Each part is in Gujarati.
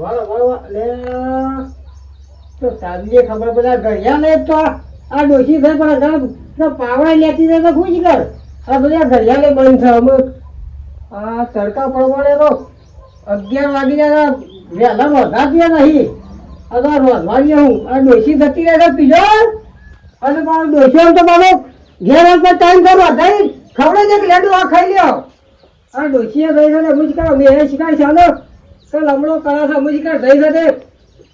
વાહ લે તો ખબર તો આ ડોશી થઈ અગર તો પાવડા લેતી તો ખુશ કર? આ બધા ઘડિયા લે બંધ આ તડકા પડવાને તો અગિયાર વાગી જાય તો વધા રોધા નહીં. તો ગયા હું. આ ડોશી થતી રહે તો પીજો. અને મારો ડોશી તો મારો ઘેર ટાઈમ કરો વધારી ખવડે છે કે લેડું આ ખાઈ લ્યો. આ ડોશીએ થઈ શકે મુજકા મેં શિકાર ચાલો તો લમડો કરે છે મુજકા થઈ શકે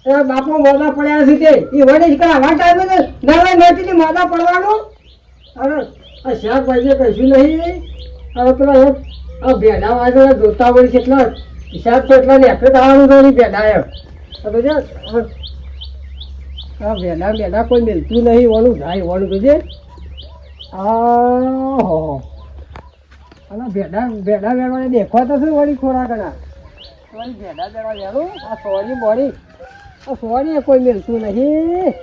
એ બાપો મોદા પડ્યા છે તે. એ વડે શીખા આવા ટાઈમે નવા નોટીથી મોદા પડવાનું? અરે, આ શાકભાજી કશું નહીં. હવે પેલા એક આ ભેડા વાગે જોતા વળી કેટલા શાક તો એટલા ને આપણે થવાનું તો ભેડા એમ હવે જો આ ભેડા ભેડા કોઈ મિલતું નહીં. ઓલું જાય, ઓલું કહેજે આ અને ભેડા ભેડા વેરવાને દેખવા તો શું વળી ખોરાક ના વળી ભેડા વેરવા વેરું? આ સોરી આ સોરી કોઈ મેળતું નહીં.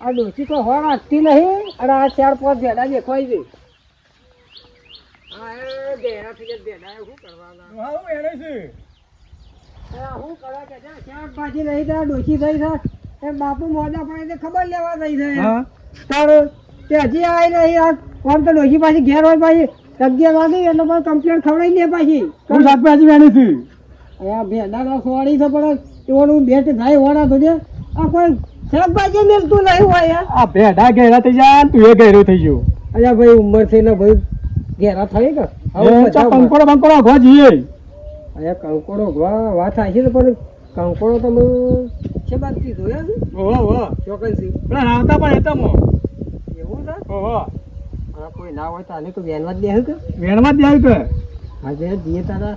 આ ડોસી તો રાખતી નહીં અને આ ચાર પાંચ ભેડા દેખવાય છે. આ એ ભેડા થઈ ભેડા શું કરવાના? હા હું એને છે. આ કરવા કે નહીં તો આ ડોસી થઈ છે એ બાપુ મોજા પડે ખબર લેવા થઈ છે. તારું તે હજી આવી નહીં આ કોણ તો ડોસી પાછી ઘેર હોય પાછી? અગિયાર વાગે એટલે પણ કમ્પ્લેટ ખવડાવી દે પાછી. હું શાકભાજી વેણી છું. અહીંયા ભેડાના સોળી છે પણ એવાનું બેટ થાય વડા તો આ કોઈ શાકભાજી મિલતું નહીં હોય આ ભેડા ઘેરા થઈ જાય તું એ ઘેરો થઈ ગયો. અલ્યા ભાઈ ઉંમર છે ને ભાઈ ઘેરા થઈ કે? આવું એ ચા બધા કંકોડો બંકોડો ઘો જઈએ અહીંયા કંકોડો ઊભા વાત થાય છે પણ કંકોડો તમે છે. ઓહો ઓહો. ચોકનસી પેલા રાવતા પણ હેતમો એવું છે? ઓહો. કોઈ ના હોય તો આને જ દેવું કે? જ જાય કે? આજે દીએ તારા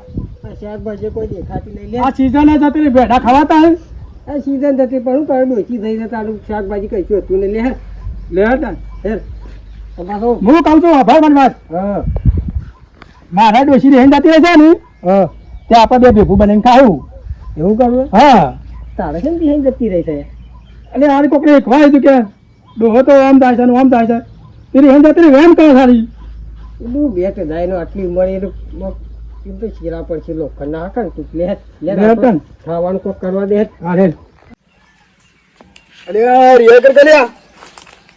શાકભાજી કોઈ દેખાતી નહીં લે. આ સીઝન જ હતી ભેડા ખવાતા હે? આ સીઝન પણ હું કરે ડોસી થઈ જતા શાકભાજી કઈ હતું ને લે લે. હેર. તો હું કહું છું ભાઈ મને વાત મારા ડોશી રેન જતી રહેશે ને? હા. તે આપણે બે ભેગું બનીને ખાયું. એવું કરવું હા? તારે કેમ બિહાઈ જતી રહી છે? એટલે આ કોકને એક હોય કે ડોહો તો આમ થાય છે આમ થાય છે. તેરી હેન જતી વેમ સારી. કે આટલી ઉંમર એ તો તો શીરા પડશે લોખંડ ના હાકે તું લે લે લે ખાવાનું કોક કરવા દે. હા રે અરે રિયા કર ગલ્યા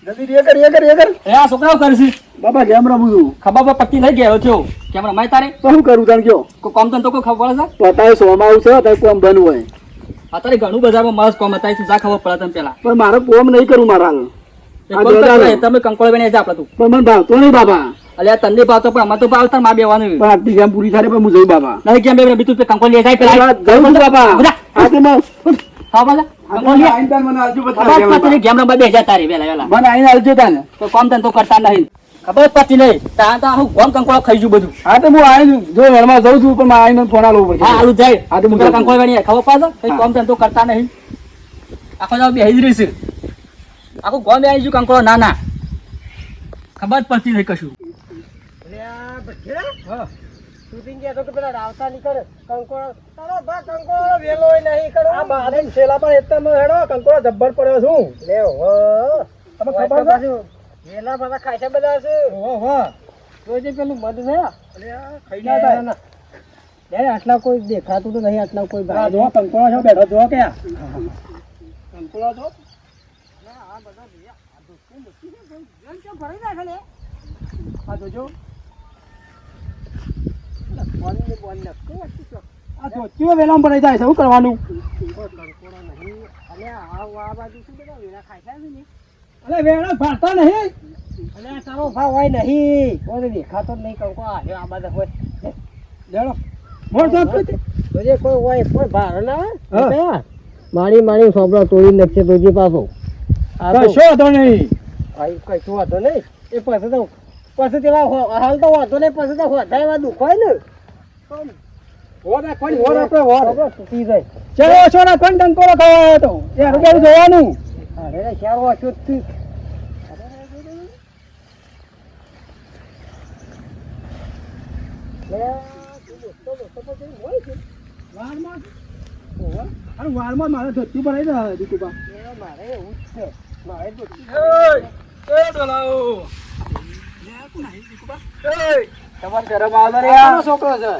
જલ્દી રિયા કર રિયા કર રિયા કર. એ આ છોકરાઓ કરશે બાબા જેમ રમું છું ખબર પર પટ્ટી લઈ ગયો થયો કેમ માય તારે. તો શું કરું તને કયો? કોઈ કામ તો કોઈ ખબર છે? પતાય સોમાં આવું છે તારે કોમ બનવું હોય. અત્યારે ઘણું બજારમાં મસ્ત કોમ હતા જા ખબર પડે તમે પેલા. પણ મારે કોમ નહીં કરું મારા તમે કંકોળ બની જા આપણે તું. પણ મને ભાવતો નહીં બાબા. અલ્યા તને ભાવતો પણ અમારે તો ભાવતા માં બેવાનું પણ આટલી જેમ પૂરી થાય પણ હું જઈ બાબા. નહીં કેમ બે બીજું તે કંકોળ લઈ જાય પેલા. બાબા. આ તો બધા ખબર પડતી બેસી તો ખબર પડતી નહીં. ત્યાં હું ગોમ કંકોળો ખાઈ જુ બધું. હા તો હું આઈને જો જઉં છું પણ આઈને ફોન આલવો પડશે. હા આલું જાય. હા, તો હું કંકોળ ખબર પડે? કઈ હા. કામ ધંધો કરતા નહીં. આખો દાડો બેસી જ રહીશું. આખું ગોમ આવી ગયું કંકોળો ના ના. ખબર જ પડતી નહીં કશું. શૂટિંગ ગયા તો પેલા રાવતા નીકળે. કંકોળો તારો બા કંકોળો વેલો નહીં કરો. આ બાદન છેલા પણ એટલામાં હેડો કંકોડો જબ્બર પડ્યો છું. લે હો. તમે ખબર છે? વેલા બધા ખાય બધા છે. ઓહો હો. જોજે પેલું મધ છે? અરે આ ખાઈ ના થાય યાર આટલા કોઈ દેખાતું તો નહીં આટલા કોઈ આ ભાઈ. જો કંકોડો છો બેઠો જો કે કંકોડો છો? આ જોજો. આ ધોતીઓ વેલામાં ભરાઈ જાય છે શું કરવાનું? અરે વેળા ભાળતા નહીં. અને તારો ભાવ હોય નહીં. કોઈ દેખાતો નહીં કહું આવ્યો આ બધા હોય. લેડો. મોર તો કોઈ હોય કોઈ ભાર ના મારી મારી સોપડો તોડી નાખશે જોજે પાછો. કશો વાંધો નહીં ભાઈ કશું વાંધો નહીં એ પછી તો પછી તેવા હાલ તો વાંધો નહીં પછી તો હોતા એવા ને ચલો છો ને ટંકોરો ખાવા તો એ હરગાઈ જોવાનું અરે ચાર વાંચો જ અરે વારમાં મારે ધોતી ભરાઈ જાય દીકુબા એ મારે એવું જ છે. મારે દોસ્તી તમારે શરમ આવે રે છોકરો છે?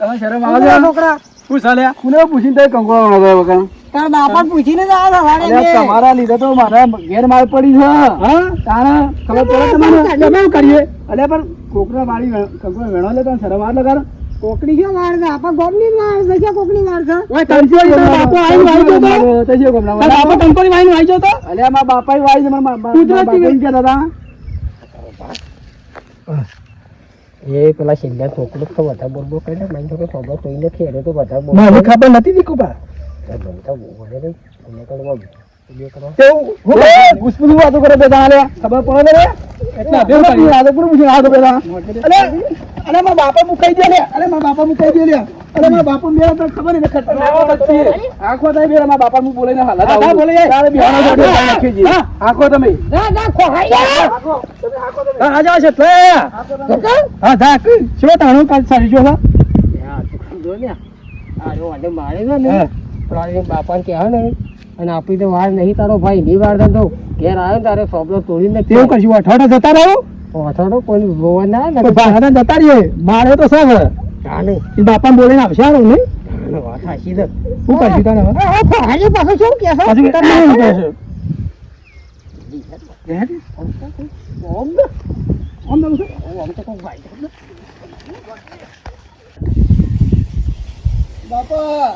તમે શરમ આવે આવે છોકરા? પૂછ આલ્યા. પૂછીને તઈ વણો વગર? તારા બાપા પૂછીને જ સવારે તમારા લીધે તો મારા ઘેર માર પડી છે. હા. તારા ખબર પડે તમને ગમે કરીએ. અલ્યા પણ કોકરા વાળી વે- વેણો લે તને શરમ આવે લગાડ કોકડી ક્યાં વાર છે? આપણા ગામની જ વાર છે. ક્યાં છે? ઓય બાપો આઈને વાઈ ગયો તો તજે ગમના તારા બાપો કંકોળી વાઈને વાઈ જો તો અલ્યા મારા બાપાએ વાઈ છે મારા બાપા એમ કે દાદા એ પેલા છેલ્લા છોકરું તો બધા બોલબો બોલ કરીને મને તો ખબર કોઈને ખેડે તો બધા બોલ મને ખબર નથી દીકુબા. તો બોલતા બોલે કરે બેટા આલ્યા ખબર પડે ને એટલે અભેર કરી આદો પૂરું પૂછ્યું આદો પેલા અલે અલે મારા બાપા મુકાઈ દે લે. મારા બાપા મુકાઈ દે લે. અલે મારા બાપા મેરા તો ખબર ને આખો થાય બેરા મારા બાપા મુ બોલે હાલત આવું. બોલે. તારે બિહાનો જોડે નાખી જી આખો તમે. ના ના ખોહાઈ હા આ જાવ છે તો હા ધા શું તાણું કાલ સારી જો હા? જો ને આ જો વાંધો મારે ને. પ્રાણી બાપાને કહેવા ને. અને આપણી તો વાર નહીં તારો ભાઈ ની વાર તો ઘેર આવ્યો તારે સોપલો તોડીને તેવું કશું અઠવાડો જતા રહ્યો અઠવાડો કોઈ જોવા ના ને. તો ભાડા જતા રહીએ. મારે તો સર ચાલે બાપા બોલીને આવશે હારું નહીં? વાત હાચી છે. શું કરશું તને હવે? આ શું કહે છે? પાછું કેટલા એમ કહે છે. ઓમ ને. આમ તો શું? ઓમ તો કોઈ ભાઈ બાપા.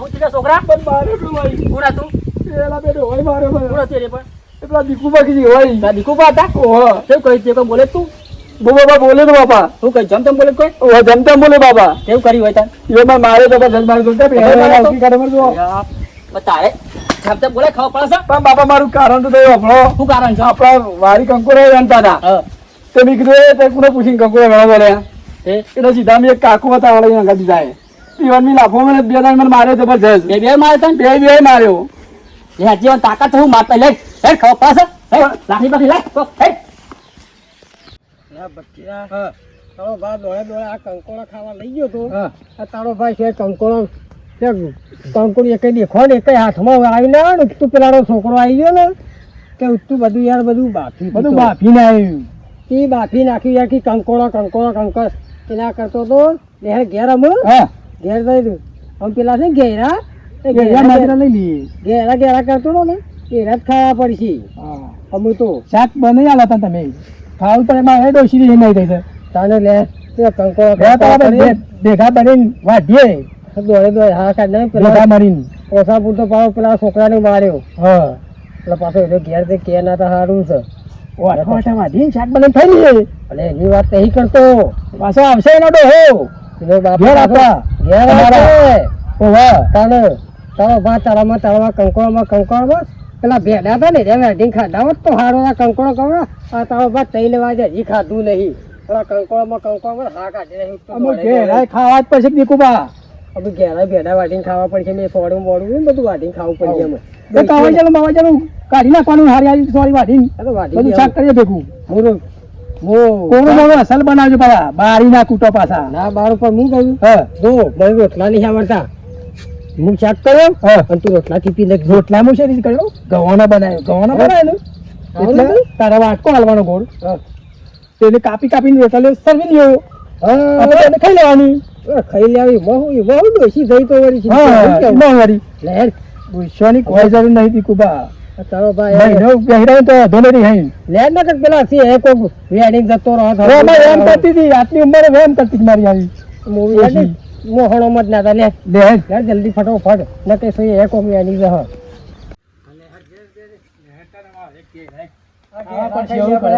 હું તીજા છોકરા? પણ મારે તો ભાઈ કોણ હતું? પેલા બેટો હોય મારે કોણ હતું રે પણ? એ પેલા દીકુ બાકી હોય. તારા દીકુબા હતા? ઓહો કેવું કહી તે કોઈ બોલે તું? બો બાપા બોલે તો બાપા. શું કહી જમ બોલે કોઈ? ઓહો બોલે બાપા કેવું હોય એ માં મારે તો. બસ મારે કાઢે બોલે ખાવા પડે પણ બાપા મારું કારણ તો આપણો. શું કારણ છે? આપણા વારી કંકોરે રણતા હતા. તે મેં કીધું એ તે કોને પૂછીને કંકોડો ઘણા બોલે એ એટલે સીધા મેં એક કાકુ હતા વળે અહીંયા ગાડી જાય પીવન લાફો મને બે ત્રણ મને માર્યો જબરજસ્ત. બે બે મારે તને? બે બે માર્યો. લે હજી તાકાત હું મારતા લે હે ખાવા પડે હે લાઠી બાઠી લે હે. ના બચ્ચા તારો ભાઈ દોડે દોડે આ કંકોડા ખાવા લઈ ગયો તો. આ તારો ભાઈ છે કંકોડો કંકોડી એક દેખો ને એક હાથમાં આવી ના ને તું પેલાનો છોકરો આવી ગયો ને કે તું બધું યાર બધું બાફી બધું બાફી બાફીને આવ્યું એ બાફી નાખ્યું યાર કે કંકોડો કંકોડો કંકોડ એના કરતો તો ઘેર ઘેર અમે હા. ઘેર દઈ દઉં આમ પેલા છે ને ઘેરા? ઘેરા ઘેરા કરતો ને ઘેરા જ ખાવા પડશે. અમે તો શાક બનાવી આલા હતા તમે. ખાવ પણ એમાં હેડો ડોશી નહીં થઈ તાને લે ભે- ભેગા બનીને વાઢીએ. દોડે દોડે હા કાઢ ને ભેગા મળીને ઓછા પૂરતો પાવ પેલા છોકરાને માર્યો. હા. એટલે પાછો એટલે ઘેર તે કે ના તો સારું છે. વાઢીને શાક બનાવીને થઈ અને એની વાત નહીં કરતો. પાછો આવશે એનો ડોહો. પેલા ભેડા હતા ને રે વેડિંગ ખાધા હોત તો હારો કંકોળો કવડો આ તારો ભા તઈ લેવા જાય હજી ખાધું નહીં. પેલા કંકોળમાં કંકોળમાં હા કાઢી નહીં તો અમે દોડે ઘેર દોડે. ખાવા જ પડશે અમે ઘેરા ભેડા વાટીને ખાવા પડશે મેં સોડું બોડું ને બધું વાટીને ખાવું પડશે અમે. કાવા ચાલો બાવા ચાલો કાઢી નાખવાનું હારી હારી સોરી વાટીને બધું શાક કરીએ ભેગું. હું કોનું મોડું અસલ બનાવજો પાછા બારી ના કૂટો પાછા. ના બાર ઉપર હું કહ્યું હા. જો મને રોટલા નહીં આવડતા. હું શાક કર્યો અને તું રોટલા ચીપી નાખ રોટલા હું શેરી કર્યો? ગવાનો બનાવ્યો ગવાનો બનાવ્યો એટલે તારા વાટકો હાલવાનો ગોળ. તેને કાપી કાપીને રોટલા સર્વી લ્યો. આપણે ખાઈ લેવાની. ખાઈ લેવી બહુ બહુ ડોસી થઈ તો વળી. હા? વળી. કોઈ જરૂર નહીં દીકુબા. તારો ભાઈ મહિનો પહેર્યો તો ધોને નહીં હઈ લે જ ના કર પેલા છે એ કોક વેડિંગ જતો રહો તો એમ એમ કરતી હતી આટલી ઉંમરે એમ કરતી હતી મારી આવી. મૂવી ને, મોહણો મત ના તા લે. લે. લે જલ્દી ફટોફટ ન કે સહી એ કોક વેડિંગ જહ.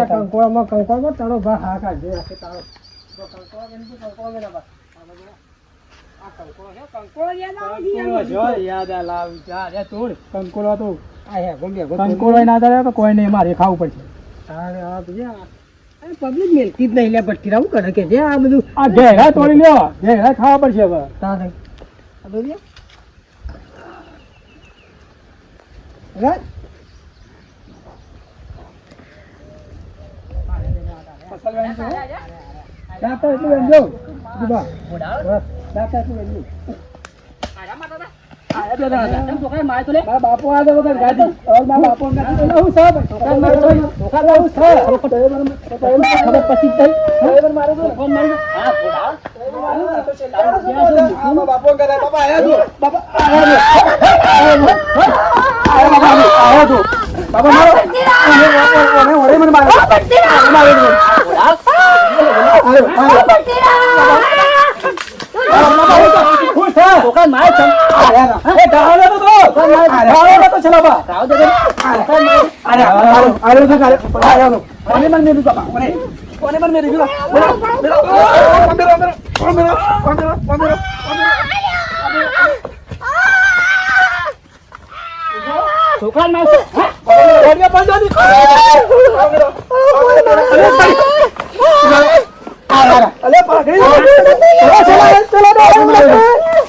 કંકોળામાં કંકોળામાં તારો ભા હા કાઢી નાખે તારો. કંકોળ કંકોળ વેણી તો. કંકોળો યાર. તો. કંકોળો ના થાય તો કોઈ નહીં મારે ખાવું પડશે આ પબ્લિક મેલતી જ નહીં લે ભટ્ટી રાવું કરે કે જે આ બધું આ ઘેરા તોડી લ્યો ઘેરા ખાવા પડશે હવે તારે આ બધું લે. દાંતા એટલું એમ જો દીપા. એટલું એમ જો. આયા બે દાદા. મારા બાપો આ મારા બાપો એ મને ખબર પછી થઈ. મારો ખુશ થા છોકરા મારે ચમ એ ગાળો તો તો ગાળો તો છે બાપા રાવ દે અરે આરો આરો તો ગાળો આરો કોને મને મેરી બાપા કોને કોને મને મેરી બોલો બોલો બોલો બોલો બોલો બોલો બોલો છોકરા મારે ઓડિયા બંધ હતી અલે પાઘડી ચલો ચલો.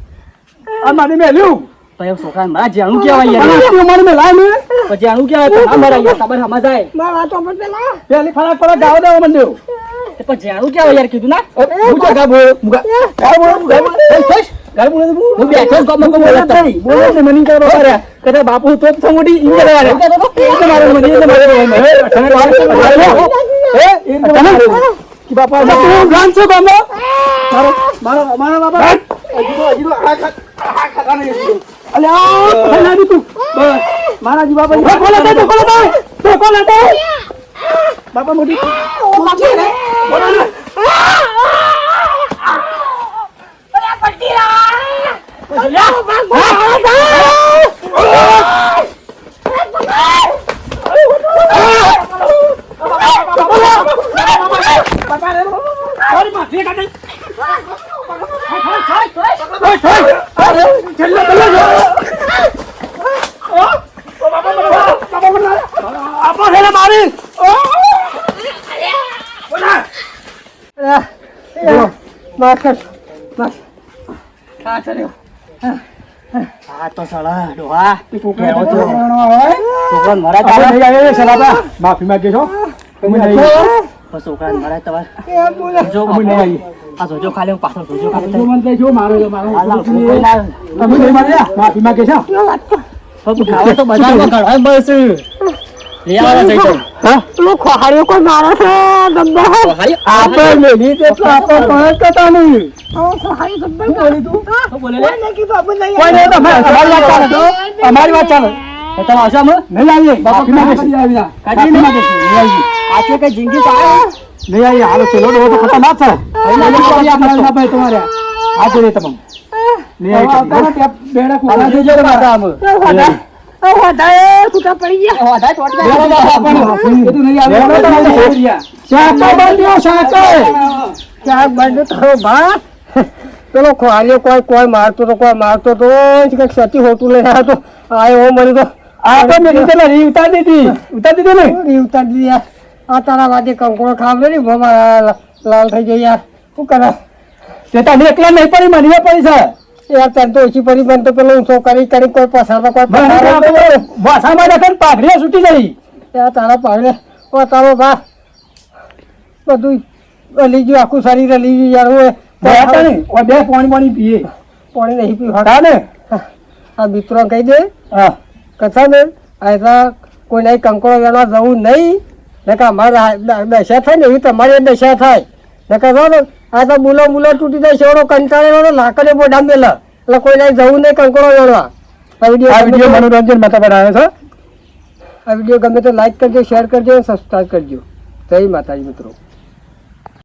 આ મને મેલ્યું પછી છોકરા મારા જાણું કેવાય યાર મને મેલાય મેં પછી જાણું કેવાય ના મરાય યાર ખબર સમજાય પેલી ફરાક ફરાક ગાવા દેવા માંડ્યો એ પણ જાણું કેવાય યાર કીધું ના મુકા ગા બોલ મુકા ગા બોલ ગા બોલ ગા બોલ હું બેઠો. બોલે ને મને કદા બાપુ તો તો મોટી કરે તો મારો મને તો મારો એ તો મારો બાપા તું ગાન છો ગામો મારો મારો મારો બાપા અજીરો અજીરો આ ખા આ ખાતા નહીં અજીરો અલે આ ખાના દી તું બસ મારા જી બાપા કોલે દે તો કોલે દે તો કોલે દે બાપા મોટી બોલો ને આ તો સળા ડોહા છોકરા કેવો તો તો? હોય. છોકરા મરા આપણે તારે? નહીં આવીએ સલાબા માફી માંગીએ છો? અમે નહીં. પણ છોકરા મરા તમારે જો અમે નહીં આવીએ. આ જોજો ખાલી હું પાછળ જોજો ખાલી. જો મને છો, મારો જો મારો છોકરો. અમે નહીં માર્યા. માફી માંગીએ છો. પણ ખાવા તો બધામાં ઘણા બસ લઈ આવવાના થઈ જાય. ખોહારી? આપણે મેલી તે તો આપણે પણ કરતા નહીં. કોઈ તમારી તમારી. અમારી વાત ચાલે. નહીં છે જિંદગી તો આવે? નહીં આવીએ. હાલો, ચલો, ડોહો તો ખતરનાક છે. તમારે. આ જોઈએ નહીં આવીએ. તમે જોજો ને વધારે ચોટ કરે. બેડો બાપા આપણો. બધું નહીં આવીએ. બેડો તો નહીં આવીએ. શાકા બાંધ્યો, શાકા. ક્યાંક બંધ થયો ભા પેલો ખોહારીઓ કોઈ કોઈ મારતો તો કોઈ મારતો તો કંઈક સતી હોતું લઈ આવ્યો તો આ એવો મને તો ઉતારી દીધી. ઉતારી દીધી ને? રી ઉતારી દીધી યાર આ તારા વાદે કંકોડો ખાવ ને લાલ થઈ જાય યાર શું કરે તે તને એકલા નહીં પડી મને પડી છે યાર તને તો ઓછી પડી મને તો પેલો ઊંચો કરી કરી કોઈ પસારતો કોઈ નાખે ને પાઘડીઓ છૂટી જઈ. યાર તારા પાઘડે ઓ તારો ભા બધું અલી ગયું આખું શરીર અલી ગયું યાર હું. બે પાણી પાણી પીએ. પાણી નહીં પીવું. હા ને? આ મિત્રો કહી દે. હા. કથા ને આ કોઈને કંકોડો વેણવા જવું નહીં. નકા દ- દશા થાય ને એવી તમારી દશા થાય. ને કે જો ને આ તો બુલો બુલો તૂટી જાય છેવડો કંટાળેલો લાકડે બોડા મેલા એટલે કોઈને જવું નહીં કંકોડો વેણવા આ વીડિયો મનોરંજન માતા પર બનાવ્યો છે. આ વીડિયો ગમે તો લાઈક કરજો શેર કરજો સબસ્ક્રાઈબ કરજો. જય માતાજી મિત્રો.